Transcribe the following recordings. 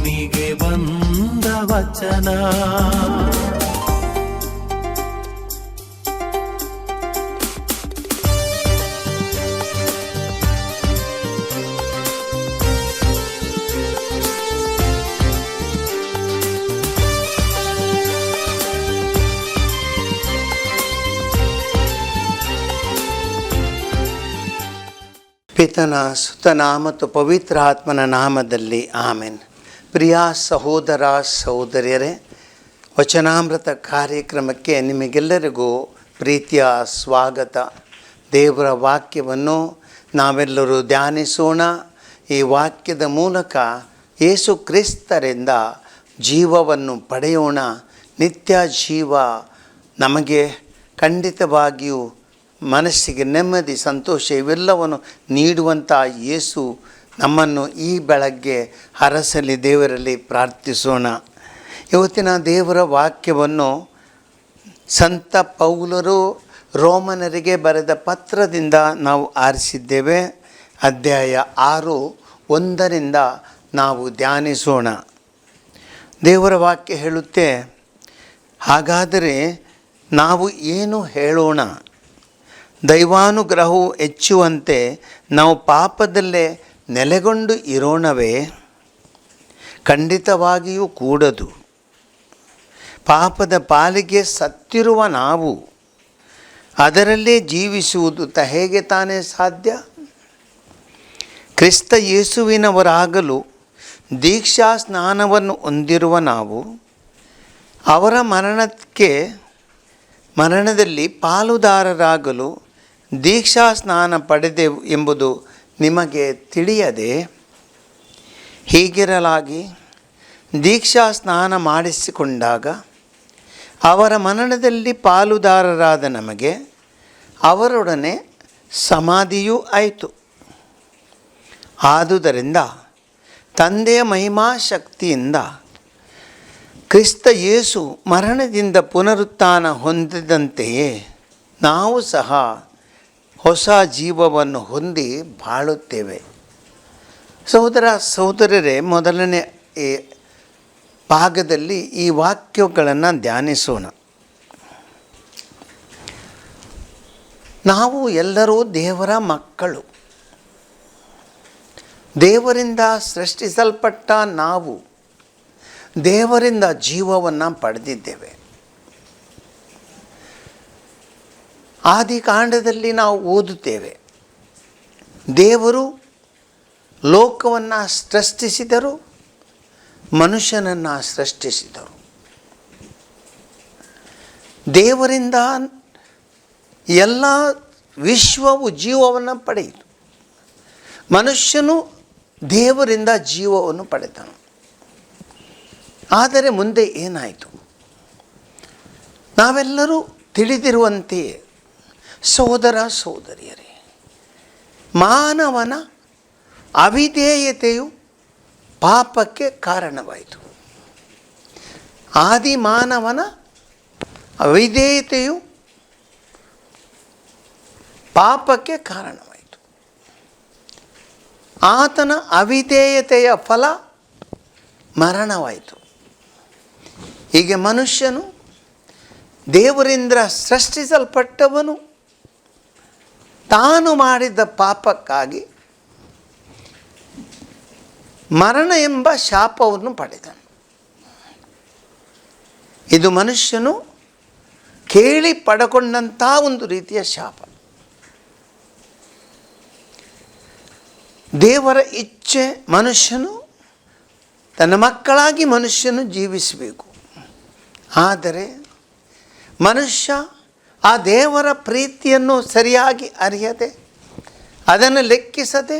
ಭೂಮಿಗೆ ಬಂದ ವಚನ. ಪಿತನ ಸುತನ ಮತ್ತು ಪವಿತ್ರ ಆತ್ಮನ ನಾಮದಲ್ಲಿ ಆಮೆನ್. ಪ್ರಿಯ ಸಹೋದರ ಸಹೋದರಿಯರೇ, ವಚನಾಮೃತ ಕಾರ್ಯಕ್ರಮಕ್ಕೆ ನಿಮಗೆಲ್ಲರಿಗೂ ಪ್ರೀತಿಯ ಸ್ವಾಗತ. ದೇವರ ವಾಕ್ಯವನ್ನು ನಾವೆಲ್ಲರೂ ಧ್ಯಾನಿಸೋಣ. ಈ ವಾಕ್ಯದ ಮೂಲಕ ಯೇಸು ಕ್ರಿಸ್ತರಿಂದ ಜೀವವನ್ನು ಪಡೆಯೋಣ. ನಿತ್ಯ ಜೀವ ನಮಗೆ ಖಂಡಿತವಾಗಿಯೂ ಮನಸ್ಸಿಗೆ ನೆಮ್ಮದಿ, ಸಂತೋಷ ಇವೆಲ್ಲವನ್ನು ನೀಡುವಂಥ ಯೇಸು ನಮ್ಮನ್ನು ಈ ಬೆಳಗ್ಗೆ ಹರಸಲಿ ದೇವರಲ್ಲಿ ಪ್ರಾರ್ಥಿಸೋಣ. ಇವತ್ತಿನ ದೇವರ ವಾಕ್ಯವನ್ನು ಸಂತ ಪೌಲರು ರೋಮನರಿಗೆ ಬರೆದ ಪತ್ರದಿಂದ ನಾವು ಆರಿಸಿದ್ದೇವೆ. ಅಧ್ಯಾಯ ಆರು ಒಂದರಿಂದ ನಾವು ಧ್ಯಾನಿಸೋಣ. ದೇವರ ವಾಕ್ಯ ಹೇಳುತ್ತೆ, ಹಾಗಾದರೆ ನಾವು ಏನು ಹೇಳೋಣ? ದೈವಾನುಗ್ರಹವು ಹೆಚ್ಚುವಂತೆ ನಾವು ಪಾಪದಲ್ಲೇ ನೆಲೆಗೊಂಡು ಇರೋಣವೇ, ಖಂಡಿತವಾಗಿಯೂ ಕೂಡದು. ಪಾಪದ ಪಾಲಿಗೆ ಸತ್ತಿರುವ ನಾವು, ಅದರಲ್ಲೇ ಜೀವಿಸುವುದು ತ ಹೇಗೆ ತಾನೇ ಸಾಧ್ಯ? ಕ್ರಿಸ್ತ ಯೇಸುವಿನವರಾಗಲು ದೀಕ್ಷಾ ಸ್ನಾನವನ್ನು ಹೊಂದಿರುವ ನಾವು, ಅವರ ಮರಣಕ್ಕೆ, ಮರಣದಲ್ಲಿ ಪಾಲುದಾರರಾಗಲು ದೀಕ್ಷಾ ಸ್ನಾನ ಪಡೆದೆವು ಎಂಬುದು ನಿಮಗೆ ತಿಳಿಯದೆ ಹೀಗಿರಲಾಗಿ ದೀಕ್ಷಾ ಸ್ನಾನ ಮಾಡಿಸಿಕೊಂಡಾಗ ಅವರ ಮನನದಲ್ಲಿ ಪಾಲುದಾರರಾದ ನಮಗೆ ಅವರೊಡನೆ ಸಮಾಧಿಯೂ ಆಯಿತು. ಆದುದರಿಂದ ತಂದೆಯ ಮಹಿಮಾ ಶಕ್ತಿಯಿಂದ ಕ್ರಿಸ್ತ ಯೇಸು ಮರಣದಿಂದ ಪುನರುತ್ಥಾನ ಹೊಂದಿದಂತೆಯೇ ನಾವು ಸಹ ಹೊಸ ಜೀವವನ್ನು ಹೊಂದಿ ಬಾಳುತ್ತೇವೆ. ಸಹೋದರ ಸಹೋದರರೇ, ಮೊದಲನೇ ಈ ಭಾಗದಲ್ಲಿ ಈ ವಾಕ್ಯಗಳನ್ನು ಧ್ಯಾನಿಸೋಣ. ನಾವು ಎಲ್ಲರೂ ದೇವರ ಮಕ್ಕಳು. ದೇವರಿಂದ ಸೃಷ್ಟಿಸಲ್ಪಟ್ಟ ನಾವು ದೇವರಿಂದ ಜೀವವನ್ನು ಪಡೆದಿದ್ದೇವೆ. ಆದಿಕಾಂಡದಲ್ಲಿ ನಾವು ಓದುತ್ತೇವೆ. ದೇವರು ಲೋಕವನ್ನು ಸೃಷ್ಟಿಸಿದರು, ಮನುಷ್ಯನನ್ನು ಸೃಷ್ಟಿಸಿದರು. ದೇವರಿಂದ ಎಲ್ಲ ವಿಶ್ವವು ಜೀವವನ್ನು ಪಡೆಯಿತು. ಮನುಷ್ಯನು ದೇವರಿಂದ ಜೀವವನ್ನು ಪಡೆದನು. ಆದರೆ ಮುಂದೆ ಏನಾಯಿತು? ನಾವೆಲ್ಲರೂ ತಿಳಿದಿರುವಂತೆಯೇ ಸೋದರ ಸೋದರಿಯರೇ, ಮಾನವನ ಅವಿಧೇಯತೆಯು ಪಾಪಕ್ಕೆ ಕಾರಣವಾಯಿತು. ಆದಿ ಮಾನವನ ಅವಿಧೇಯತೆಯು ಪಾಪಕ್ಕೆ ಕಾರಣವಾಯಿತು. ಆತನ ಅವಿಧೇಯತೆಯ ಫಲ ಮರಣವಾಯಿತು. ಹೀಗೆ ಮನುಷ್ಯನು ದೇವರಿಂದ ಸೃಷ್ಟಿಸಲ್ಪಟ್ಟವನು ತಾನು ಮಾಡಿದ ಪಾಪಕ್ಕಾಗಿ ಮರಣ ಎಂಬ ಶಾಪವನ್ನು ಪಡೆದನು. ಇದು ಮನುಷ್ಯನು ಕೇಳಿ ಪಡಕೊಂಡಂಥ ಒಂದು ರೀತಿಯ ಶಾಪ. ದೇವರ ಇಚ್ಛೆ ಮನುಷ್ಯನು, ತನ್ನ ಮಕ್ಕಳಾಗಿ ಮನುಷ್ಯನು ಜೀವಿಸಬೇಕು. ಆದರೆ ಮನುಷ್ಯ ಆ ದೇವರ ಪ್ರೀತಿಯನ್ನು ಸರಿಯಾಗಿ ಅರಿಯದೆ, ಅದನ್ನು ಲೆಕ್ಕಿಸದೆ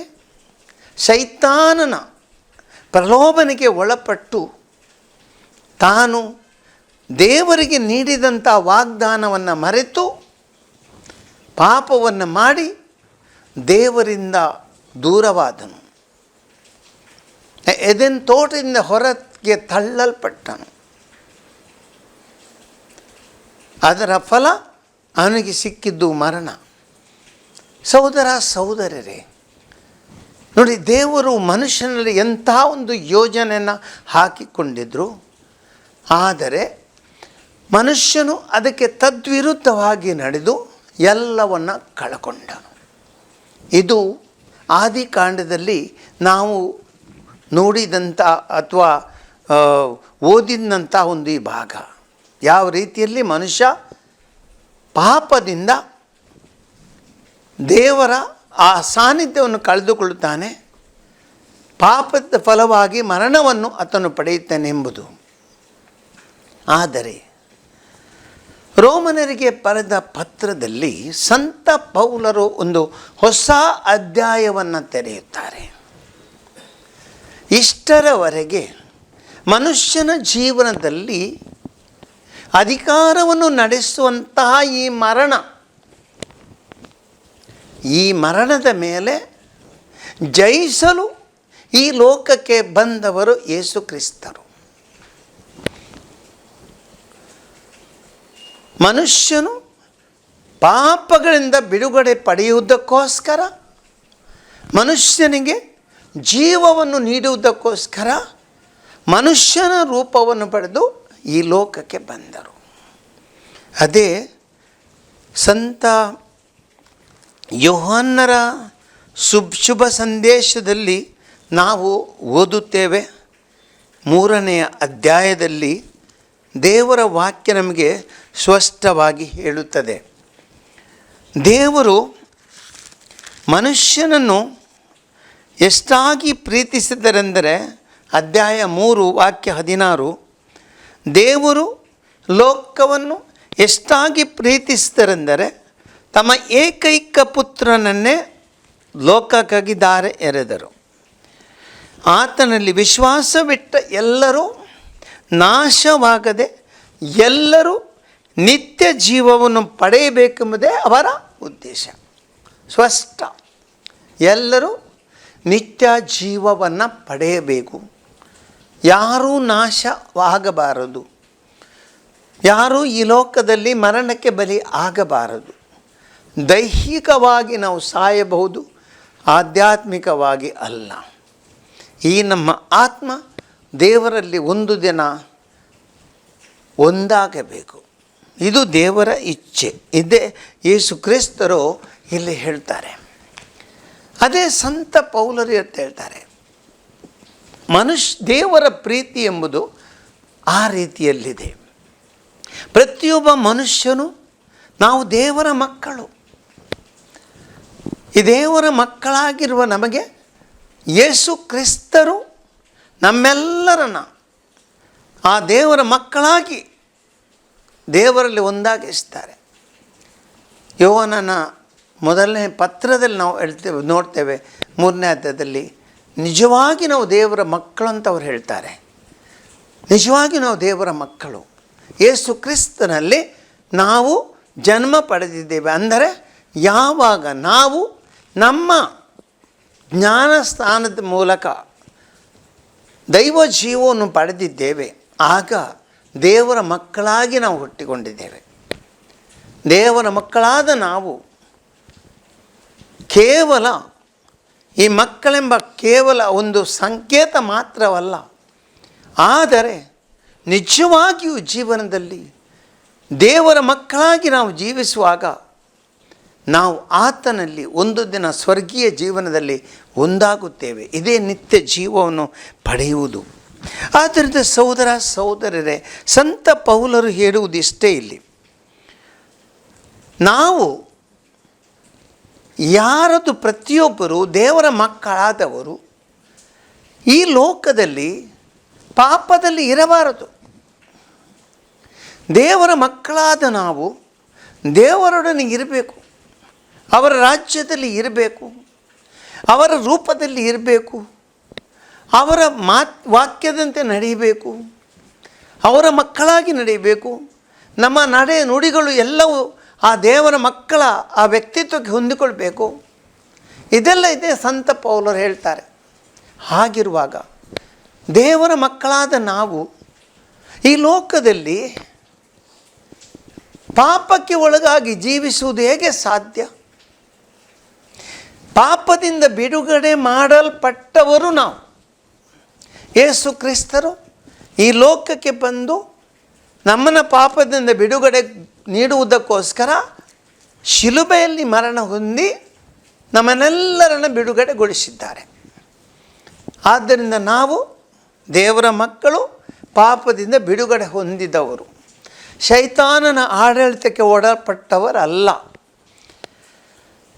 ಶೈತಾನನ ಪ್ರಲೋಭನೆಗೆ ಒಳಪಟ್ಟು ತಾನು ದೇವರಿಗೆ ನೀಡಿದಂಥ ವಾಗ್ದಾನವನ್ನು ಮರೆತು ಪಾಪವನ್ನು ಮಾಡಿ ದೇವರಿಂದ ದೂರವಾದನು. ಎದೆನ್ ತೋಟದಿಂದ ಹೊರಗೆ ತಳ್ಳಲ್ಪಟ್ಟನು. ಅದರ ಫಲ ಅವನಿಗೆ ಸಿಕ್ಕಿದ್ದು ಮರಣ. ಸಹೋದರ, ಸಹೋದರರೇ, ನೋಡಿ ದೇವರು ಮನುಷ್ಯನಲ್ಲಿ ಎಂಥ ಒಂದು ಯೋಜನೆಯನ್ನು ಹಾಕಿಕೊಂಡಿದ್ರು. ಆದರೆ ಮನುಷ್ಯನು ಅದಕ್ಕೆ ತದ್ವಿರುದ್ಧವಾಗಿ ನಡೆದು ಎಲ್ಲವನ್ನು ಕಳಕೊಂಡನು. ಇದು ಆದಿಕಾಂಡದಲ್ಲಿ ನಾವು ನೋಡಿದಂಥ ಅಥವಾ ಓದಿದಂಥ ಒಂದು ಈ ಭಾಗ. ಯಾವ ರೀತಿಯಲ್ಲಿ ಮನುಷ್ಯ ಪಾಪದಿಂದ ದೇವರ ಆ ಸಾನ್ನಿಧ್ಯವನ್ನು ಕಳೆದುಕೊಳ್ಳುತ್ತಾನೆ. ಪಾಪದ ಫಲವಾಗಿ ಮರಣವನ್ನು ಆತನು ಪಡೆಯುತ್ತಾನೆ ಎಂಬುದು. ಆದರೆ ರೋಮನರಿಗೆ ಬರೆದ ಪತ್ರದಲ್ಲಿ ಸಂತ ಪೌಲರು ಒಂದು ಹೊಸ ಅಧ್ಯಾಯವನ್ನು ತೆರೆಯುತ್ತಾರೆ. ಇಷ್ಟರವರೆಗೆ ಮನುಷ್ಯನ ಜೀವನದಲ್ಲಿ ಅಧಿಕಾರವನ್ನು ನಡೆಸುವಂತಹ ಈ ಮರಣ, ಈ ಮರಣದ ಮೇಲೆ ಜಯಿಸಲು ಈ ಲೋಕಕ್ಕೆ ಬಂದವರು ಯೇಸು ಕ್ರಿಸ್ತರು. ಮನುಷ್ಯನು ಪಾಪಗಳಿಂದ ಬಿಡುಗಡೆ ಪಡೆಯುವುದಕ್ಕೋಸ್ಕರ, ಮನುಷ್ಯನಿಗೆ ಜೀವವನ್ನು ನೀಡುವುದಕ್ಕೋಸ್ಕರ ಮನುಷ್ಯನ ರೂಪವನ್ನು ಪಡೆದು ಈ ಲೋಕಕ್ಕೆ ಬಂದರು. ಅದೇ ಸಂತ ಯೋಹನ್ನರ ಶುಭ ಶುಭ ಸಂದೇಶದಲ್ಲಿ ನಾವು ಓದುತ್ತೇವೆ. ಮೂರನೆಯ ಅಧ್ಯಾಯದಲ್ಲಿ ದೇವರ ವಾಕ್ಯ ನಮಗೆ ಸ್ಪಷ್ಟವಾಗಿ ಹೇಳುತ್ತದೆ. ದೇವರು ಮನುಷ್ಯನನ್ನು ಎಷ್ಟಾಗಿ ಪ್ರೀತಿಸಿದರೆಂದರೆ ಅಧ್ಯಾಯ ಮೂರು ವಾಕ್ಯ ಹದಿನಾರು ದೇವರು ಲೋಕವನ್ನು ಎಷ್ಟಾಗಿ ಪ್ರೀತಿಸಿದರೆಂದರೆ ತಮ್ಮ ಏಕೈಕ ಪುತ್ರನನ್ನೇ ಲೋಕಕ್ಕಾಗಿ ದಾರೆ ಎರೆದರು. ಆತನಲ್ಲಿ ವಿಶ್ವಾಸವಿಟ್ಟ ಎಲ್ಲರೂ ನಾಶವಾಗದೆ ಎಲ್ಲರೂ ನಿತ್ಯ ಜೀವವನ್ನು ಪಡೆಯಬೇಕೆಂಬುದೇ ಅವರ ಉದ್ದೇಶ. ಸ್ಪಷ್ಟ. ಎಲ್ಲರೂ ನಿತ್ಯ ಜೀವವನ್ನು ಪಡೆಯಬೇಕು. ಯಾರೂ ನಾಶವಾಗಬಾರದು. ಯಾರೂ ಈ ಲೋಕದಲ್ಲಿ ಮರಣಕ್ಕೆ ಬಲಿ ಆಗಬಾರದು. ದೈಹಿಕವಾಗಿ ನಾವು ಸಾಯಬಹುದು, ಆಧ್ಯಾತ್ಮಿಕವಾಗಿ ಅಲ್ಲ. ಈ ನಮ್ಮ ಆತ್ಮ ದೇವರಲ್ಲಿ ಒಂದು ದಿನ ಒಂದಾಗಬೇಕು. ಇದು ದೇವರ ಇಚ್ಛೆ. ಇದೇ ಯೇಸು ಕ್ರಿಸ್ತರು ಇಲ್ಲಿ ಹೇಳ್ತಾರೆ. ಅದೇ ಸಂತ ಪೌಲರು ಅಂತ ಹೇಳ್ತಾರೆ. ಮನುಷ್ಯ ದೇವರ ಪ್ರೀತಿ ಎಂಬುದು ಆ ರೀತಿಯಲ್ಲಿದೆ. ಪ್ರತಿಯೊಬ್ಬ ಮನುಷ್ಯನು ನಾವು ದೇವರ ಮಕ್ಕಳು. ಈ ದೇವರ ಮಕ್ಕಳಾಗಿರುವ ನಮಗೆ ಯೇಸು ಕ್ರಿಸ್ತರು ನಮ್ಮೆಲ್ಲರನ್ನ ಆ ದೇವರ ಮಕ್ಕಳಾಗಿ ದೇವರಲ್ಲಿ ಒಂದಾಗಿಸ್ತಾರೆ. ಯೋವನನ ಮೊದಲನೇ ಪತ್ರದಲ್ಲಿ ನಾವು ಹೇಳ್ತೇವೆ, ನೋಡ್ತೇವೆ, ಮೂರನೇ ಅಧ್ಯಾಯದಲ್ಲಿ ನಿಜವಾಗಿ ನಾವು ದೇವರ ಮಕ್ಕಳು ಅಂತ ಅವ್ರು ಹೇಳ್ತಾರೆ. ನಿಜವಾಗಿ ನಾವು ದೇವರ ಮಕ್ಕಳು. ಏಸು ಕ್ರಿಸ್ತನಲ್ಲಿ ನಾವು ಜನ್ಮ ಪಡೆದಿದ್ದೇವೆ. ಅಂದರೆ ಯಾವಾಗ ನಾವು ನಮ್ಮ ಜ್ಞಾನ ಸ್ಥಾನದ ಮೂಲಕ ದೈವ ಜೀವವನ್ನು ಪಡೆದಿದ್ದೇವೆ, ಆಗ ದೇವರ ಮಕ್ಕಳಾಗಿ ನಾವು ಹುಟ್ಟಿಕೊಂಡಿದ್ದೇವೆ. ದೇವರ ಮಕ್ಕಳಾದ ನಾವು ಕೇವಲ ಈ ಮಕ್ಕಳೆಂಬ ಕೇವಲ ಒಂದು ಸಂಕೇತ ಮಾತ್ರವಲ್ಲ, ಆದರೆ ನಿಜವಾಗಿಯೂ ಜೀವನದಲ್ಲಿ ದೇವರ ಮಕ್ಕಳಾಗಿ ನಾವು ಜೀವಿಸುವಾಗ ನಾವು ಆತನಲ್ಲಿ ಒಂದು ದಿನ ಸ್ವರ್ಗೀಯ ಜೀವನದಲ್ಲಿ ಒಂದಾಗುತ್ತೇವೆ. ಇದೇ ನಿತ್ಯ ಜೀವವನ್ನು ಪಡೆಯುವುದು. ಆದ್ದರಿಂದ ಸಹೋದರ ಸಹೋದರರೇ, ಸಂತ ಪೌಲರು ಹೇಳುವುದಿಷ್ಟೇ ಇಲ್ಲಿ. ನಾವು ಯಾರದು ಪ್ರತಿಯೊಬ್ಬರು ದೇವರ ಮಕ್ಕಳಾದವರು ಈ ಲೋಕದಲ್ಲಿ ಪಾಪದಲ್ಲಿ ಇರಬಾರದು. ದೇವರ ಮಕ್ಕಳಾದ ನಾವು ದೇವರೊಡನೆ ಇರಬೇಕು. ಅವರ ರಾಜ್ಯದಲ್ಲಿ ಇರಬೇಕು. ಅವರ ರೂಪದಲ್ಲಿ ಇರಬೇಕು. ಅವರ ಮಾತ್, ವಾಕ್ಯದಂತೆ ನಡೆಯಬೇಕು. ಅವರ ಮಕ್ಕಳಾಗಿ ನಡೆಯಬೇಕು. ನಮ್ಮ ನಡೆ ನುಡಿಗಳು ಎಲ್ಲವೂ ಆ ದೇವರ ಮಕ್ಕಳ ಆ ವ್ಯಕ್ತಿತ್ವಕ್ಕೆ ಹೊಂದಿಕೊಳ್ಬೇಕು. ಇದೆಲ್ಲ ಇದೆ ಸಂತ ಪೌಲರು ಹೇಳ್ತಾರೆ. ಹಾಗಿರುವಾಗ ದೇವರ ಮಕ್ಕಳಾದ ನಾವು ಈ ಲೋಕದಲ್ಲಿ ಪಾಪಕ್ಕೆ ಒಳಗಾಗಿ ಜೀವಿಸುವುದು ಹೇಗೆ ಸಾಧ್ಯ? ಪಾಪದಿಂದ ಬಿಡುಗಡೆ ಮಾಡಲ್ಪಟ್ಟವರು ನಾವು. ಯೇಸು ಕ್ರಿಸ್ತರು ಈ ಲೋಕಕ್ಕೆ ಬಂದು ನಮ್ಮನ್ನು ಪಾಪದಿಂದ ಬಿಡುಗಡೆ ನೀಡುವುದಕ್ಕೋಸ್ಕರ ಶಿಲುಬೆಯಲ್ಲಿ ಮರಣ ಹೊಂದಿ ನಮ್ಮನ್ನೆಲ್ಲರನ್ನು ಬಿಡುಗಡೆಗೊಳಿಸಿದ್ದಾರೆ. ಆದ್ದರಿಂದ ನಾವು ದೇವರ ಮಕ್ಕಳು ಪಾಪದಿಂದ ಬಿಡುಗಡೆ ಹೊಂದಿದವರು. ಶೈತಾನನ ಆಡಳಿತಕ್ಕೆ ಒಡಲ್ಪಟ್ಟವರಲ್ಲ.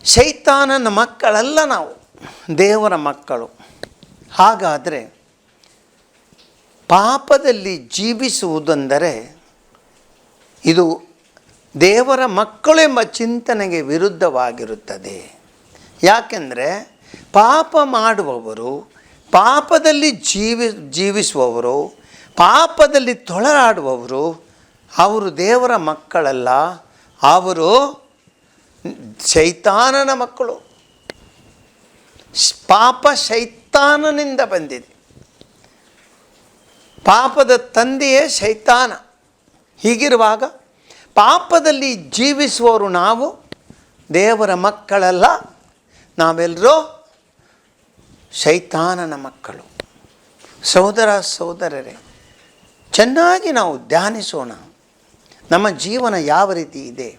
ಶೈತಾನನ ಮಕ್ಕಳಲ್ಲ ನಾವು, ದೇವರ ಮಕ್ಕಳು. ಹಾಗಾದರೆ ಪಾಪದಲ್ಲಿ ಜೀವಿಸುವುದೆಂದರೆ ಇದು ದೇವರ ಮಕ್ಕಳು ಎಂಬ ಚಿಂತನೆಗೆ ವಿರುದ್ಧವಾಗಿರುತ್ತದೆ. ಯಾಕೆಂದರೆ ಪಾಪ ಮಾಡುವವರು, ಪಾಪದಲ್ಲಿ ಜೀವಿ, ಜೀವಿಸುವವರು, ಪಾಪದಲ್ಲಿ ತೊಳಲಾಡುವವರು ಅವರು ದೇವರ ಮಕ್ಕಳಲ್ಲ, ಅವರು ಶೈತಾನನ ಮಕ್ಕಳು. ಪಾಪ ಶೈತಾನನಿಂದ ಬಂದಿದೆ. ಪಾಪದ ತಂದೆಯೇ ಶೈತಾನ. ಹೀಗಿರುವಾಗ ಪಾಪದಲ್ಲಿ ಜೀವಿಸುವವರು ನಾವು, ದೇವರ ಮಕ್ಕಳಲ್ಲ, ನಾವೆಲ್ಲರೂ ಶೈತಾನನ ಮಕ್ಕಳು. ಸಹೋದರ ಸಹೋದರರೇ, ಚೆನ್ನಾಗಿ ನಾವು ಧ್ಯಾನಿಸೋಣ. ನಮ್ಮ ಜೀವನ ಯಾವ ರೀತಿ ಇದೆ?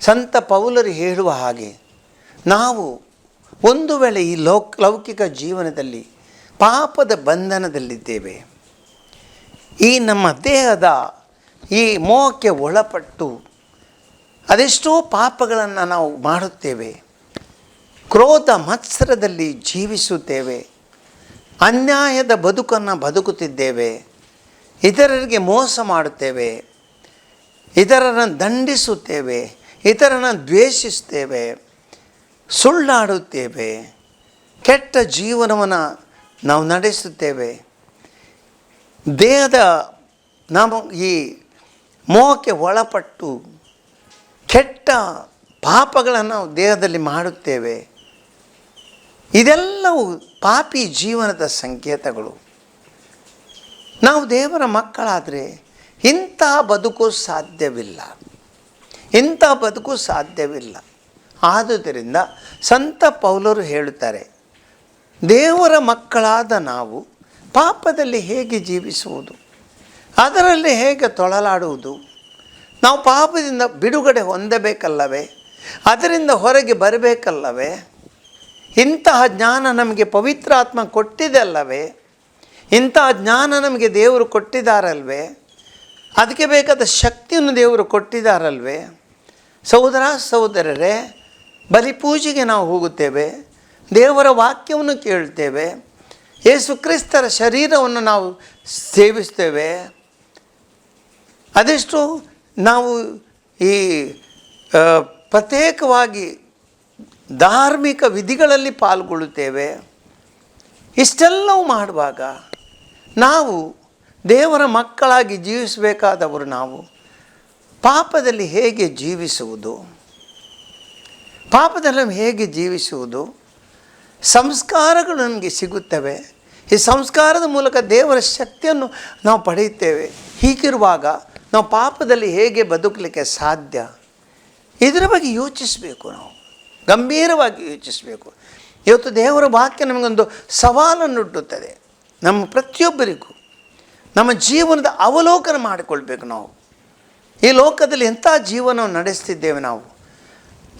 ಸಂತ ಪೌಲರು ಹೇಳುವ ಹಾಗೆ, ನಾವು ಒಂದು ವೇಳೆ ಈ ಲೌಕ್, ಲೌಕಿಕ ಜೀವನದಲ್ಲಿ ಪಾಪದ ಬಂಧನದಲ್ಲಿದ್ದೇವೆ, ಈ ನಮ್ಮ ದೇಹದ ಈ ಮೋಹಕ್ಕೆ ಒಳಪಟ್ಟು ಅದೆಷ್ಟೋ ಪಾಪಗಳನ್ನು ನಾವು ಮಾಡುತ್ತೇವೆ. ಕ್ರೋಧ ಮತ್ಸರದಲ್ಲಿ ಜೀವಿಸುತ್ತೇವೆ. ಅನ್ಯಾಯದ ಬದುಕನ್ನು ಬದುಕುತ್ತಿದ್ದೇವೆ. ಇತರರಿಗೆ ಮೋಸ ಮಾಡುತ್ತೇವೆ. ಇತರರನ್ನು ದಂಡಿಸುತ್ತೇವೆ. ಇತರನ್ನು ದ್ವೇಷಿಸ್ತೇವೆ ಸುಳ್ಳಾಡುತ್ತೇವೆ. ಕೆಟ್ಟ ಜೀವನವನ್ನು ನಾವು ನಡೆಸುತ್ತೇವೆ. ದೇಹದ ನಾವು ಈ ಮೋಹಕ್ಕೆ ಒಳಪಟ್ಟು ಕೆಟ್ಟ ಪಾಪಗಳನ್ನು ನಾವು ದೇಹದಲ್ಲಿ ಮಾಡುತ್ತೇವೆ. ಇದೆಲ್ಲವೂ ಪಾಪಿ ಜೀವನದ ಸಂಕೇತಗಳು. ನಾವು ದೇವರ ಮಕ್ಕಳಾದರೆ ಇಂಥ ಬದುಕು ಸಾಧ್ಯವಿಲ್ಲ. ಇಂಥ ಬದುಕು ಸಾಧ್ಯವಿಲ್ಲ. ಆದುದರಿಂದ ಸಂತ ಪೌಲರು ಹೇಳುತ್ತಾರೆ, ದೇವರ ಮಕ್ಕಳಾದ ನಾವು ಪಾಪದಲ್ಲಿ ಹೇಗೆ ಜೀವಿಸುವುದು? ಅದರಲ್ಲಿ ಹೇಗೆ ತೊಳಲಾಡುವುದು? ನಾವು ಪಾಪದಿಂದ ಬಿಡುಗಡೆ ಹೊಂದಬೇಕಲ್ಲವೇ? ಅದರಿಂದ ಹೊರಗೆ ಬರಬೇಕಲ್ಲವೇ? ಇಂತಹ ಜ್ಞಾನ ನಮಗೆ ಪವಿತ್ರಾತ್ಮ ಕೊಟ್ಟಿದೆ ಅಲ್ಲವೇ? ಇಂತಹ ಜ್ಞಾನ ನಮಗೆ ದೇವರು ಕೊಟ್ಟಿದ್ದಾರಲ್ವೇ? ಅದಕ್ಕೆ ಬೇಕಾದ ಶಕ್ತಿಯನ್ನು ದೇವರು ಕೊಟ್ಟಿದ್ದಾರಲ್ವೇ? ಸಹೋದರ, ಸಹೋದರರೇ, ಬಲಿಪೂಜೆಗೆ ನಾವು ಹೋಗುತ್ತೇವೆ, ದೇವರ ವಾಕ್ಯವನ್ನು ಕೇಳ್ತೇವೆ ಯೇಸುಕ್ರಿಸ್ತರ ಶರೀರವನ್ನು ನಾವು ಸೇವಿಸ್ತೇವೆ ಅದೆಷ್ಟು ನಾವು ಈ ಪ್ರತ್ಯೇಕವಾಗಿ ಧಾರ್ಮಿಕ ವಿಧಿಗಳಲ್ಲಿ ಪಾಲ್ಗೊಳ್ಳುತ್ತೇವೆ? ಇಷ್ಟೆಲ್ಲವೂ ಮಾಡುವಾಗ ನಾವು ದೇವರ ಮಕ್ಕಳಾಗಿ ಜೀವಿಸಬೇಕಾದವರು ನಾವು ಪಾಪದಲ್ಲಿ ಹೇಗೆ ಜೀವಿಸುವುದು? ಪಾಪದಲ್ಲಿ ಹೇಗೆ ಜೀವಿಸುವುದು? ಸಂಸ್ಕಾರಗಳು ನಮಗೆ ಸಿಗುತ್ತವೆ. ಈ ಸಂಸ್ಕಾರದ ಮೂಲಕ ದೇವರ ಶಕ್ತಿಯನ್ನು ನಾವು ಪಡೆಯುತ್ತೇವೆ. ಹೀಗಿರುವಾಗ ನಾವು ಪಾಪದಲ್ಲಿ ಹೇಗೆ ಬದುಕಲಿಕ್ಕೆ ಸಾಧ್ಯ? ಇದರ ಬಗ್ಗೆ ಯೋಚಿಸಬೇಕು ನಾವು. ಗಂಭೀರವಾಗಿ ಯೋಚಿಸಬೇಕು. ಇವತ್ತು ದೇವರ ವಾಕ್ಯ ನಮಗೊಂದು ಸವಾಲನ್ನು ಹುಟ್ಟುತ್ತದೆ ನಮ್ಮ ಪ್ರತಿಯೊಬ್ಬರಿಗೂ. ನಮ್ಮ ಜೀವನದ ಅವಲೋಕನ ಮಾಡಿಕೊಳ್ಬೇಕು ನಾವು. ಈ ಲೋಕದಲ್ಲಿ ಎಂಥ ಜೀವನವನ್ನು ನಡೆಸ್ತಿದ್ದೇವೆ ನಾವು?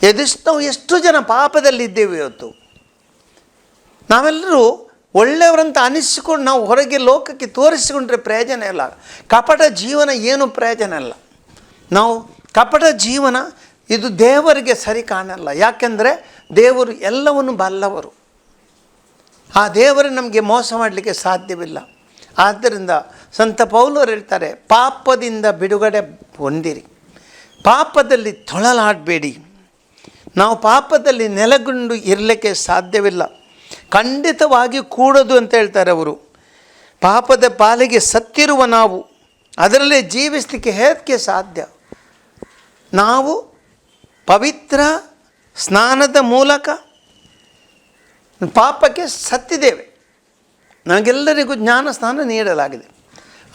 ಎದೆಷ್ಟು ನಾವು ಎಷ್ಟು ಜನ ಪಾಪದಲ್ಲಿದ್ದೇವೆ ಇವತ್ತು? ನಾವೆಲ್ಲರೂ ಒಳ್ಳೆಯವರಂತ ಅನಿಸಿಕೊಂಡು ನಾವು ಹೊರಗೆ ಲೋಕಕ್ಕೆ ತೋರಿಸಿಕೊಂಡ್ರೆ ಪ್ರಯೋಜನ ಇಲ್ಲ. ಕಪಟ ಜೀವನ ಏನು ಪ್ರಯೋಜನ ಇಲ್ಲ. ನಾವು ಕಪಟ ಜೀವನ ಇದು ದೇವರಿಗೆ ಸರಿ ಕಾಣಲ್ಲ. ಯಾಕೆಂದರೆ ದೇವರು ಎಲ್ಲವನ್ನು ಬಲ್ಲವರು. ಆ ದೇವರು ನಮಗೆ ಮೋಸ ಮಾಡಲಿಕ್ಕೆ ಸಾಧ್ಯವಿಲ್ಲ. ಆದ್ದರಿಂದ ಸಂತ ಪೌಲರು ಹೇಳ್ತಾರೆ, ಪಾಪದಿಂದ ಬಿಡುಗಡೆ ಹೊಂದಿರಿ. ಪಾಪದಲ್ಲಿ ತೊಳಲಾಡಬೇಡಿ. ನಾವು ಪಾಪದಲ್ಲಿ ನೆಲೆಗೊಂಡು ಇರಲಿಕ್ಕೆ ಸಾಧ್ಯವಿಲ್ಲ. ಖಂಡಿತವಾಗಿ ಕೂಡದು ಅಂತ ಹೇಳ್ತಾರೆ ಅವರು. ಪಾಪದ ಪಾಲಿಗೆ ಸತ್ತಿರುವ ನಾವು, ಅದರಲ್ಲೇ ಜೀವಿಸಲಿಕ್ಕೆ ಹೇಗೆ ಸಾಧ್ಯ? ನಾವು ಪವಿತ್ರ ಸ್ನಾನದ ಮೂಲಕ ಪಾಪಕ್ಕೆ ಸತ್ತಿದ್ದೇವೆ. ನಮಗೆಲ್ಲರಿಗೂ ಜ್ಞಾನ ಸ್ನಾನ ನೀಡಲಾಗಿದೆ.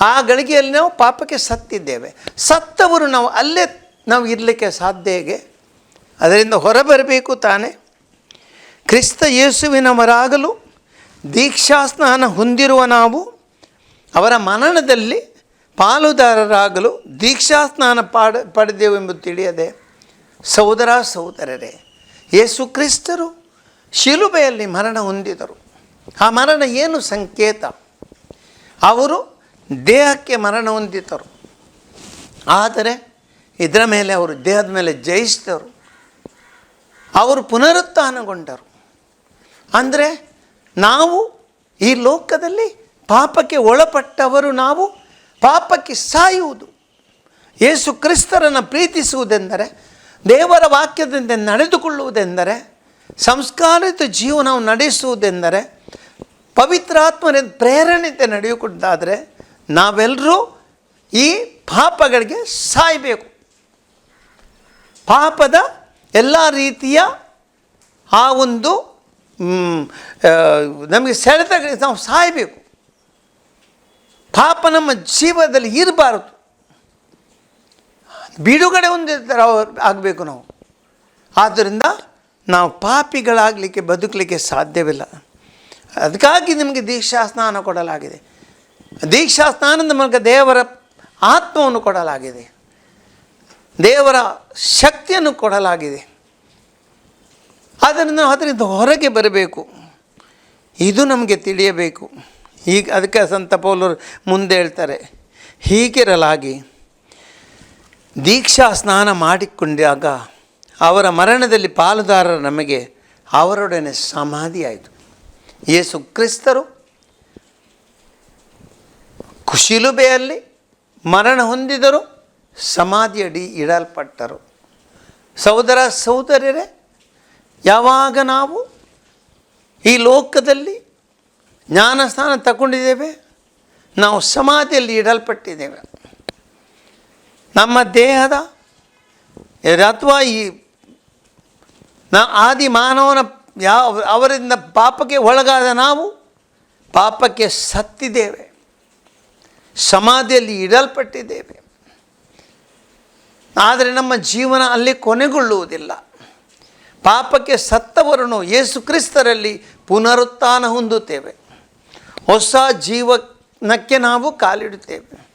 ಆ ಗಳಿಗೆಯಲ್ಲಿ ನಾವು ಪಾಪಕ್ಕೆ ಸತ್ತಿದ್ದೇವೆ. ಸತ್ತವರು ನಾವು ಅಲ್ಲೇ ನಾವು ಇರಲಿಕ್ಕೆ ಸಾಧ್ಯ ಹೇಗೆ? ಅದರಿಂದ ಹೊರಬರಬೇಕು ತಾನೇ. ಕ್ರಿಸ್ತ ಯೇಸುವಿನವರಾಗಲು ದೀಕ್ಷಾಸ್ನಾನ ಹೊಂದಿರುವ ನಾವು ಅವರ ಮನನದಲ್ಲಿ ಪಾಲುದಾರರಾಗಲು ದೀಕ್ಷಾಸ್ನಾನ ಪಾಡ, ಪಡೆದೆವೆಂಬುದು ತಿಳಿಯದೆ, ಸಹೋದರ ಸಹೋದರರೇ, ಯೇಸು ಕ್ರಿಸ್ತರು ಶಿಲುಬೆಯಲ್ಲಿ ಮರಣ ಹೊಂದಿದರು. ಆ ಮರಣ ಏನು ಸಂಕೇತ? ಅವರು ದೇಹಕ್ಕೆ ಮರಣ ಹೊಂದಿದರು ಆದರೆ ಇದರ ಮೇಲೆ ಅವರು ದೇಹದ ಮೇಲೆ ಜಯಿಸಿದರು. ಅವರು ಪುನರುತ್ಥಾನಗೊಂಡರು. ಅಂದರೆ ನಾವು ಈ ಲೋಕದಲ್ಲಿ ಪಾಪಕ್ಕೆ ಒಳಪಟ್ಟವರು ನಾವು, ಪಾಪಕ್ಕೆ ಸಾಯುವುದು. ಯೇಸು ಕ್ರಿಸ್ತರನ್ನು ಪ್ರೀತಿಸುವುದೆಂದರೆ, ದೇವರ ವಾಕ್ಯದಂತೆ ನಡೆದುಕೊಳ್ಳುವುದೆಂದರೆ, ಸಂಸ್ಕಾರಿತ ಜೀವನವನ್ನು ನಡೆಸುವುದೆಂದರೆ ಪವಿತ್ರಾತ್ಮನ ಪ್ರೇರಣೆತೆ ನಡೆಯುವುದಾದರೆ ನಾವೆಲ್ಲರೂ ಈ ಪಾಪಗಳಿಗೆ ಸಾಯಬೇಕು. ಪಾಪದ ಎಲ್ಲ ರೀತಿಯ ಆ ಒಂದು ನಮಗೆ ಸೆಳೆತಗಳಿಗೆ ನಾವು ಸಾಯಬೇಕು. ಪಾಪ ನಮ್ಮ ಜೀವನದಲ್ಲಿ ಇರಬಾರದು. ಬಿಡುಗಡೆ ಹೊಂದಿರ್ತಾರೆ ಆಗಬೇಕು ನಾವು. ಆದ್ದರಿಂದ ನಾವು ಪಾಪಿಗಳಾಗಲಿಕ್ಕೆ ಬದುಕಲಿಕ್ಕೆ ಸಾಧ್ಯವಿಲ್ಲ. ಅದಕ್ಕಾಗಿ ನಿಮಗೆ ದೀಕ್ಷಾ ಸ್ನಾನ ಕೊಡಲಾಗಿದೆ. ದೀಕ್ಷಾ ಸ್ನಾನದ ಮೂಲಕ ದೇವರ ಆತ್ಮವನ್ನು ಕೊಡಲಾಗಿದೆ. ದೇವರ ಶಕ್ತಿಯನ್ನು ಕೊಡಲಾಗಿದೆ. ಆದ್ದರಿಂದ ಅದರಿಂದ ಹೊರಗೆ ಬರಬೇಕು. ಇದು ನಮಗೆ ತಿಳಿಯಬೇಕು. ಈಗ ಅದಕ್ಕೆ ಸಂತ ಪೌಲರು ಮುಂದೆ ಹೇಳ್ತಾರೆ, ಹೀಗಿರಲಾಗಿ ದೀಕ್ಷಾ ಸ್ನಾನ ಮಾಡಿಕೊಂಡಾಗ ಅವರ ಮರಣದಲ್ಲಿ ಪಾಲುದಾರರು ನಮಗೆ ಅವರೊಡನೆ ಸಮಾಧಿಯಾಯಿತು. ಯೇಸು ಕ್ರಿಸ್ತರು ಶಿಲುಬೆಯಲ್ಲಿ ಮರಣ ಹೊಂದಿದರು, ಸಮಾಧಿಯಡಿ ಇಡಲ್ಪಟ್ಟರು. ಸಹೋದರ ಸಹೋದರರೇ ಯಾವಾಗ ನಾವು ಈ ಲೋಕದಲ್ಲಿ ಜ್ಞಾನಸ್ಥಾನ ತಗೊಂಡಿದ್ದೇವೆ? ನಾವು ಸಮಾಧಿಯಲ್ಲಿ ಇಡಲ್ಪಟ್ಟಿದ್ದೇವೆ. ನಮ್ಮ ದೇಹದ ಅಥವಾ ಈ ನಾ ಆದಿ ಮಾನವನ ಯಾವ ಅವರಿಂದ ಪಾಪಕ್ಕೆ ಒಳಗಾದ ನಾವು ಪಾಪಕ್ಕೆ ಸತ್ತಿದ್ದೇವೆ. ಸಮಾಧಿಯಲ್ಲಿ ಇಡಲ್ಪಟ್ಟಿದ್ದೇವೆ. ಆದರೆ ನಮ್ಮ ಜೀವನ ಅಲ್ಲಿ ಕೊನೆಗೊಳ್ಳುವುದಿಲ್ಲ. ಪಾಪಕ್ಕೆ ಸತ್ತವರನ್ನು ಯೇಸು ಕ್ರಿಸ್ತರಲ್ಲಿ ಪುನರುತ್ಥಾನ ಹೊಂದುತ್ತೇವೆ. ಹೊಸ ಜೀವನಕ್ಕೆ ನಾವು ಕಾಲಿಡುತ್ತೇವೆ.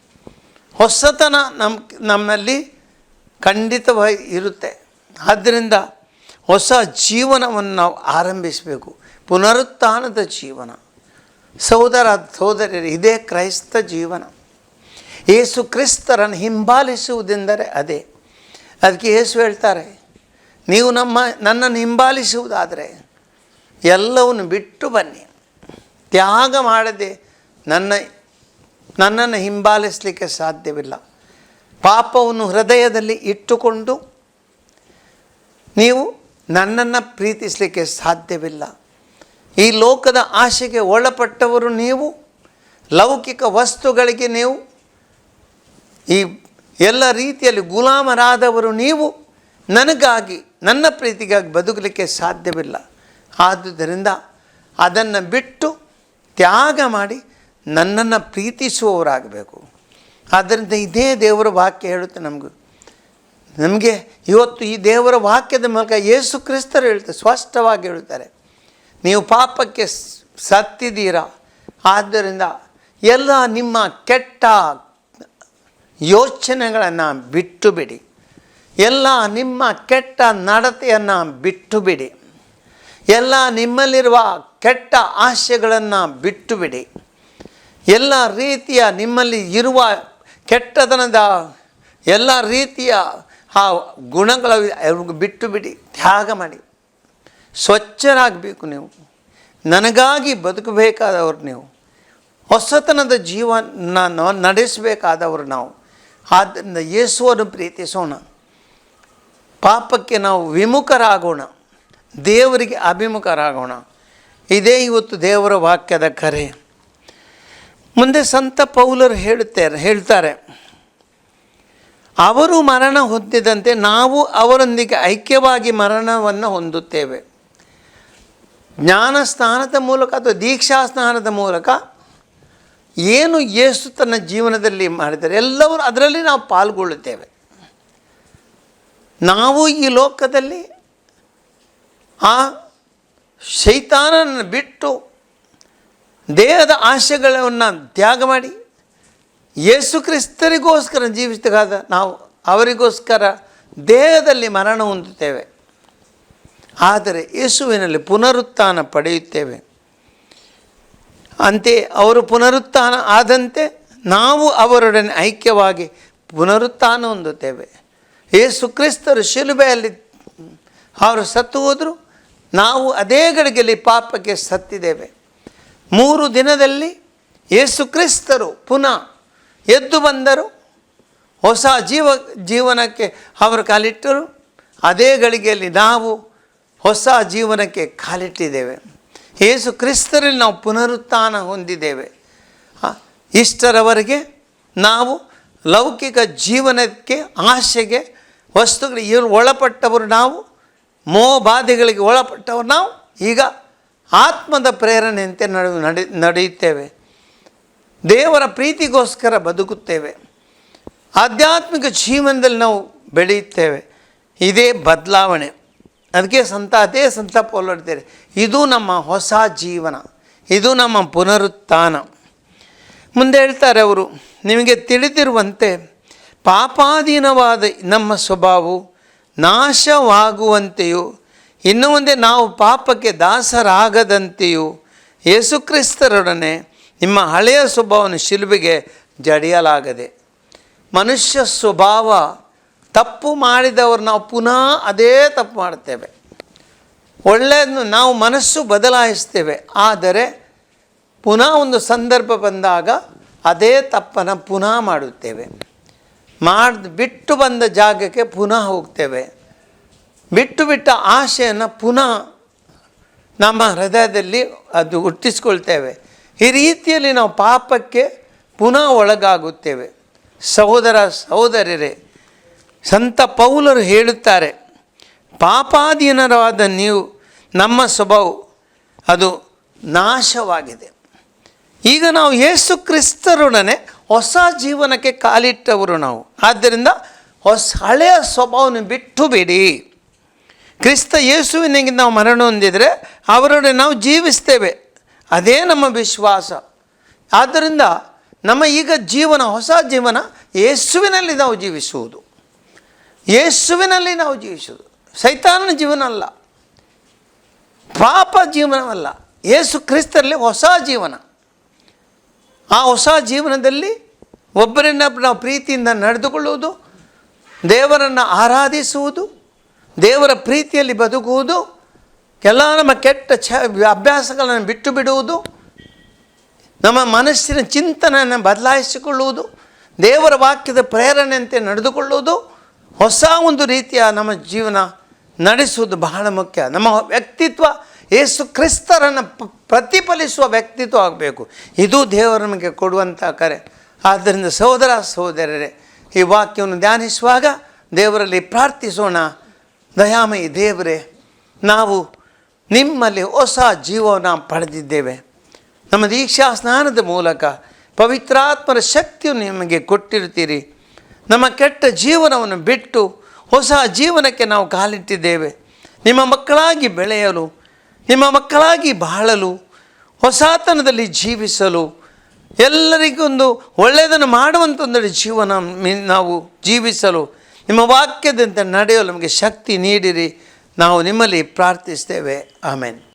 ಹೊಸತನ ನಮ್ಮ ನಮ್ಮಲ್ಲಿ ಖಂಡಿತವಾಗಿ ಇರುತ್ತೆ. ಆದ್ದರಿಂದ ಹೊಸ ಜೀವನವನ್ನು ನಾವು ಆರಂಭಿಸಬೇಕು. ಪುನರುತ್ಥಾನದ ಜೀವನ. ಸಹೋದರ ಸೋದರಿಯರು ಇದೇ ಕ್ರೈಸ್ತ ಜೀವನ. ಯೇಸು ಕ್ರಿಸ್ತರನ್ನು ಹಿಂಬಾಲಿಸುವುದೆಂದರೆ ಅದೇ. ಅದಕ್ಕೆ ಯೇಸು ಹೇಳ್ತಾರೆ ನೀವು ನಮ್ಮ ನನ್ನನ್ನು ಹಿಂಬಾಲಿಸುವುದಾದರೆ ಎಲ್ಲವನ್ನು ಬಿಟ್ಟು ಬನ್ನಿ. ತ್ಯಾಗ ಮಾಡದೆ ನನ್ನ, ನನ್ನನ್ನು ಹಿಂಬಾಲಿಸಲಿಕ್ಕೆ ಸಾಧ್ಯವಿಲ್ಲ. ಪಾಪವನ್ನು ಹೃದಯದಲ್ಲಿ ಇಟ್ಟುಕೊಂಡು ನೀವು ನನ್ನನ್ನು ಪ್ರೀತಿಸಲಿಕ್ಕೆ ಸಾಧ್ಯವಿಲ್ಲ. ಈ ಲೋಕದ ಆಶೆಗೆ ಒಳಪಟ್ಟವರು ನೀವು, ಲೌಕಿಕ ವಸ್ತುಗಳಿಗೆ ನೀವು, ಈ ಎಲ್ಲ ರೀತಿಯಲ್ಲಿ ಗುಲಾಮರಾದವರು ನೀವು, ನನಗಾಗಿ ನನ್ನ ಪ್ರೀತಿಗಾಗಿ ಬದುಕಲಿಕ್ಕೆ ಸಾಧ್ಯವಿಲ್ಲ. ಆದುದರಿಂದ ಅದನ್ನು ಬಿಟ್ಟು ತ್ಯಾಗ ಮಾಡಿ ನನ್ನನ್ನು ಪ್ರೀತಿಸುವವರಾಗಬೇಕು. ಆದ್ದರಿಂದ ಇದೇ ದೇವರ ವಾಕ್ಯ ಹೇಳುತ್ತೆ ನಮಗೂ. ನಮಗೆ ಇವತ್ತು ಈ ದೇವರ ವಾಕ್ಯದ ಮೂಲಕ ಯೇಸು ಕ್ರಿಸ್ತರು ಹೇಳ್ತಾರೆ, ಸ್ಪಷ್ಟವಾಗಿ ಹೇಳುತ್ತಾರೆ. ನೀವು ಪಾಪಕ್ಕೆ ಸತ್ತಿದ್ದೀರಾ? ಆದ್ದರಿಂದ ಎಲ್ಲ ನಿಮ್ಮ ಕೆಟ್ಟ ಯೋಚನೆಗಳನ್ನು ಬಿಟ್ಟು ಬಿಡಿ ಎಲ್ಲ ನಿಮ್ಮ ಕೆಟ್ಟ ನಡತೆಯನ್ನು ಬಿಟ್ಟು ಬಿಡಿ ಎಲ್ಲ ನಿಮ್ಮಲ್ಲಿರುವ ಕೆಟ್ಟ ಆಶೆಗಳನ್ನು ಬಿಟ್ಟು ಬಿಡಿ ಎಲ್ಲ ರೀತಿಯ ನಿಮ್ಮಲ್ಲಿ ಇರುವ ಕೆಟ್ಟತನದ ಎಲ್ಲ ರೀತಿಯ ಆ ಗುಣಗಳ ಬಿಟ್ಟು ಬಿಡಿ ತ್ಯಾಗ ಮಾಡಿ. ಸ್ವಚ್ಛರಾಗಬೇಕು ನೀವು. ನನಗಾಗಿ ಬದುಕಬೇಕಾದವರು ನೀವು. ಹೊಸತನದ ಜೀವನ ನಡೆಸಬೇಕಾದವರು ನಾವು. ಆದ್ದರಿಂದ ಯೇಸುವನ್ನು ಪ್ರೀತಿಸೋಣ. ಪಾಪಕ್ಕೆ ನಾವು ವಿಮುಖರಾಗೋಣ, ದೇವರಿಗೆ ಅಭಿಮುಖರಾಗೋಣ. ಇದೇ ಇವತ್ತು ದೇವರ ವಾಕ್ಯದ ಕರೆ. ಮುಂದೆ ಸಂತ ಪೌಲರು ಹೇಳುತ್ತಾರೆ, ಹೇಳ್ತಾರೆ, ಅವರು ಮರಣ ಹೊಂದಿದಂತೆ ನಾವು ಅವರೊಂದಿಗೆ ಐಕ್ಯವಾಗಿ ಮರಣವನ್ನು ಹೊಂದುತ್ತೇವೆ. ಜ್ಞಾನ ಸ್ನಾನದ ಮೂಲಕ ಅಥವಾ ದೀಕ್ಷಾ ಸ್ನಾನದ ಮೂಲಕ ಏನು ಯೇಸು ತನ್ನ ಜೀವನದಲ್ಲಿ ಮಾಡಿದ್ದಾರೆ ಎಲ್ಲವರು ಅದರಲ್ಲಿ ನಾವು ಪಾಲ್ಗೊಳ್ಳುತ್ತೇವೆ. ನಾವು ಈ ಲೋಕದಲ್ಲಿ ಆ ಶೈತಾನನ್ನು ಬಿಟ್ಟು ದೇಹದ ಆಶೆಗಳನ್ನು ತ್ಯಾಗ ಮಾಡಿ ಯೇಸು ಕ್ರಿಸ್ತರಿಗೋಸ್ಕರ ಜೀವಿಸಿದಾಗ ನಾವು ಅವರಿಗೋಸ್ಕರ ದೇಹದಲ್ಲಿ ಮರಣ ಹೊಂದುತ್ತೇವೆ. ಆದರೆ ಯೇಸುವಿನಲ್ಲಿ ಪುನರುತ್ಥಾನ ಪಡೆಯುತ್ತೇವೆ. ಅಂತೆ ಅವರು ಪುನರುತ್ಥಾನ ಆದಂತೆ ನಾವು ಅವರೊಡನೆ ಐಕ್ಯವಾಗಿ ಪುನರುತ್ಥಾನ ಹೊಂದುತ್ತೇವೆ. ಯೇಸು ಕ್ರಿಸ್ತರು ಶಿಲುಬೆಯಲ್ಲಿ ಅವರು ಸತ್ತು ಹೋದರು. ನಾವು ಅದೇ ಗಡಿಗೆಯಲ್ಲಿ ಪಾಪಕ್ಕೆ ಸತ್ತಿದ್ದೇವೆ. ಮೂರು ದಿನದಲ್ಲಿ ಯೇಸು ಕ್ರಿಸ್ತರು ಪುನಃ ಎದ್ದು ಬಂದರು. ಹೊಸ ಜೀವ, ಜೀವನಕ್ಕೆ ಅವರು ಕಾಲಿಟ್ಟರು. ಅದೇ ಗಳಿಗೆಯಲ್ಲಿ ನಾವು ಹೊಸ ಜೀವನಕ್ಕೆ ಕಾಲಿಟ್ಟಿದ್ದೇವೆ. ಏಸು ಕ್ರಿಸ್ತರಲ್ಲಿ ನಾವು ಪುನರುತ್ಥಾನ ಹೊಂದಿದ್ದೇವೆ. ಇಷ್ಟರವರೆಗೆ ನಾವು ಲೌಕಿಕ ಜೀವನಕ್ಕೆ ಆಶೆಗೆ ವಸ್ತುಗಳಿಗೆ ಇವರು ಒಳಪಟ್ಟವರು ನಾವು? ಮೋಬಾಧೆಗಳಿಗೆ ಒಳಪಟ್ಟವರು ನಾವು? ಈಗ ಆತ್ಮದ ಪ್ರೇರಣೆಯಂತೆ ನಡೆ ನಡೆಯುತ್ತೇವೆ. ದೇವರ ಪ್ರೀತಿಗೋಸ್ಕರ ಬದುಕುತ್ತೇವೆ. ಆಧ್ಯಾತ್ಮಿಕ ಜೀವನದಲ್ಲಿ ನಾವು ಬೆಳೆಯುತ್ತೇವೆ. ಇದೇ ಬದಲಾವಣೆ. ಅದಕ್ಕೆ ಸಂತ, ಅದೇ ಸಂತ ಪೋಲಾಡ್ತೇವೆ ಇದು ನಮ್ಮ ಹೊಸ ಜೀವನ. ಇದು ನಮ್ಮ ಪುನರುತ್ಥಾನ. ಮುಂದೆ ಹೇಳ್ತಾರೆ ಅವರು, ನಿಮಗೆ ತಿಳಿದಿರುವಂತೆ ಪಾಪಾಧೀನವಾದ ನಮ್ಮ ಸ್ವಭಾವವು ನಾಶವಾಗುವಂತೆಯೂ, ಇನ್ನು ಮುಂದೆ ನಾವು ಪಾಪಕ್ಕೆ ದಾಸರಾಗದಂತೆಯೂ ಯೇಸುಕ್ರಿಸ್ತರೊಡನೆ ನಿಮ್ಮ ಹಳೆಯ ಸ್ವಭಾವವನ್ನು ಶಿಲುಬಿಗೆ ಜಡಿಯಲಾಗದೆ, ಮನುಷ್ಯ ಸ್ವಭಾವ ತಪ್ಪು ಮಾಡಿದವರು ನಾವು ಪುನಃ ಅದೇ ತಪ್ಪು ಮಾಡ್ತೇವೆ ಒಳ್ಳೆಯದನ್ನು ನಾವು ಮನಸ್ಸು ಬದಲಾಯಿಸ್ತೇವೆ ಆದರೆ ಪುನಃ ಒಂದು ಸಂದರ್ಭ ಬಂದಾಗ ಅದೇ ತಪ್ಪನ್ನು ಪುನಃ ಮಾಡುತ್ತೇವೆ. ಮಾಡಿ, ಬಿಟ್ಟು ಬಂದ ಜಾಗಕ್ಕೆ ಪುನಃ ಹೋಗ್ತೇವೆ. ಬಿಟ್ಟು ಬಿಟ್ಟ ಆಶೆಯನ್ನು ಪುನಃ ನಮ್ಮ ಹೃದಯದಲ್ಲಿ ಅದು ಹುಟ್ಟಿಸ್ಕೊಳ್ತೇವೆ. ಈ ರೀತಿಯಲ್ಲಿ ನಾವು ಪಾಪಕ್ಕೆ ಪುನಃ ಒಳಗಾಗುತ್ತೇವೆ. ಸಹೋದರ ಸಹೋದರರೇ, ಸಂತ ಪೌಲರು ಹೇಳುತ್ತಾರೆ, ಪಾಪಾಧೀನರಾದ ನೀವು, ನಮ್ಮ ಸ್ವಭಾವ ಅದು ನಾಶವಾಗಿದೆ. ಈಗ ನಾವು ಯೇಸು ಕ್ರಿಸ್ತರೊಡನೆ ಹೊಸ ಜೀವನಕ್ಕೆ ಕಾಲಿಟ್ಟವರು ನಾವು. ಆದ್ದರಿಂದ ಹೊಸ ಹಳೆಯ ಸ್ವಭಾವನ ಬಿಟ್ಟು ಬಿಡಿ. ಕ್ರಿಸ್ತ ಯೇಸುವಿನಿಗೆ ನಾವು ಮರಣ ಹೊಂದಿದರೆ ಅವರೊಡನೆ ನಾವು ಜೀವಿಸ್ತೇವೆ. ಅದೇ ನಮ್ಮ ವಿಶ್ವಾಸ. ಆದ್ದರಿಂದ ನಮ್ಮ ಈಗ ಜೀವನ, ಹೊಸ ಜೀವನ ಯೇಸುವಿನಲ್ಲಿ ನಾವು ಜೀವಿಸುವುದು. ಯೇಸುವಿನಲ್ಲಿ ನಾವು ಜೀವಿಸುವುದು. ಸೈತಾನನ ಜೀವನ ಅಲ್ಲ. ಪಾಪ ಜೀವನವಲ್ಲ. ಯೇಸು ಕ್ರಿಸ್ತರಲ್ಲಿ ಹೊಸ ಜೀವನ. ಆ ಹೊಸ ಜೀವನದಲ್ಲಿ ಒಬ್ಬರನ್ನ ನಾವು ಪ್ರೀತಿಯಿಂದ ನಡೆದುಕೊಳ್ಳುವುದು, ದೇವರನ್ನು ಆರಾಧಿಸುವುದು, ದೇವರ ಪ್ರೀತಿಯಲ್ಲಿ ಬದುಕುವುದು, ಎಲ್ಲ ನಮ್ಮ ಕೆಟ್ಟ ಛ ಅಭ್ಯಾಸಗಳನ್ನು ಬಿಟ್ಟು ಬಿಡುವುದು, ನಮ್ಮ ಮನಸ್ಸಿನ ಚಿಂತನೆಯನ್ನು ಬದಲಾಯಿಸಿಕೊಳ್ಳುವುದು, ದೇವರ ವಾಕ್ಯದ ಪ್ರೇರಣೆಯಂತೆ ನಡೆದುಕೊಳ್ಳುವುದು, ಹೊಸ ಒಂದು ರೀತಿಯ ನಮ್ಮ ಜೀವನ ನಡೆಸುವುದು ಬಹಳ ಮುಖ್ಯ. ನಮ್ಮ ವ್ಯಕ್ತಿತ್ವ ಯೇಸು ಕ್ರಿಸ್ತರನ್ನು ಪ್ರತಿಫಲಿಸುವ ವ್ಯಕ್ತಿತ್ವ ಆಗಬೇಕು. ಇದು ದೇವರು ನಮಗೆ ಕೊಡುವಂಥ ಕರೆ. ಆದ್ದರಿಂದ ಸಹೋದರ ಸಹೋದರರೇ, ಈ ವಾಕ್ಯವನ್ನು ಧ್ಯಾನಿಸುವಾಗ ದೇವರಲ್ಲಿ ಪ್ರಾರ್ಥಿಸೋಣ. ದಯಾಮಯಿ ದೇವರೇ, ನಾವು ನಿಮ್ಮಲ್ಲಿ ಹೊಸ ಜೀವನ ಪಡೆದಿದ್ದೇವೆ. ನಮ್ಮ ದೀಕ್ಷಾ ಸ್ನಾನದ ಮೂಲಕ ಪವಿತ್ರಾತ್ಮರ ಶಕ್ತಿಯನ್ನು ನಿಮಗೆ ಕೊಟ್ಟಿರ್ತೀರಿ ನಮ್ಮ ಕೆಟ್ಟ ಜೀವನವನ್ನು ಬಿಟ್ಟು ಹೊಸ ಜೀವನಕ್ಕೆ ನಾವು ಕಾಲಿಟ್ಟಿದ್ದೇವೆ. ನಿಮ್ಮ ಮಕ್ಕಳಾಗಿ ಬೆಳೆಯಲು ನಿಮ್ಮ ಮಕ್ಕಳಾಗಿ ಬಾಳಲು, ಹೊಸತನದಲ್ಲಿ ಜೀವಿಸಲು, ಎಲ್ಲರಿಗೊಂದು ಒಳ್ಳೆಯದನ್ನು ಮಾಡುವಂಥ ಒಂದು ಜೀವನ ನಾವು ಜೀವಿಸಲು, ನಿಮ್ಮ ವಾಕ್ಯದಂತೆ ನಡೆಯಲು ನಮಗೆ ಶಕ್ತಿ ನೀಡಿರಿ. ನಾವು ನಿಮ್ಮಲ್ಲಿ ಪ್ರಾರ್ಥಿಸ್ತೇವೆ. ಆಮೇಲೆ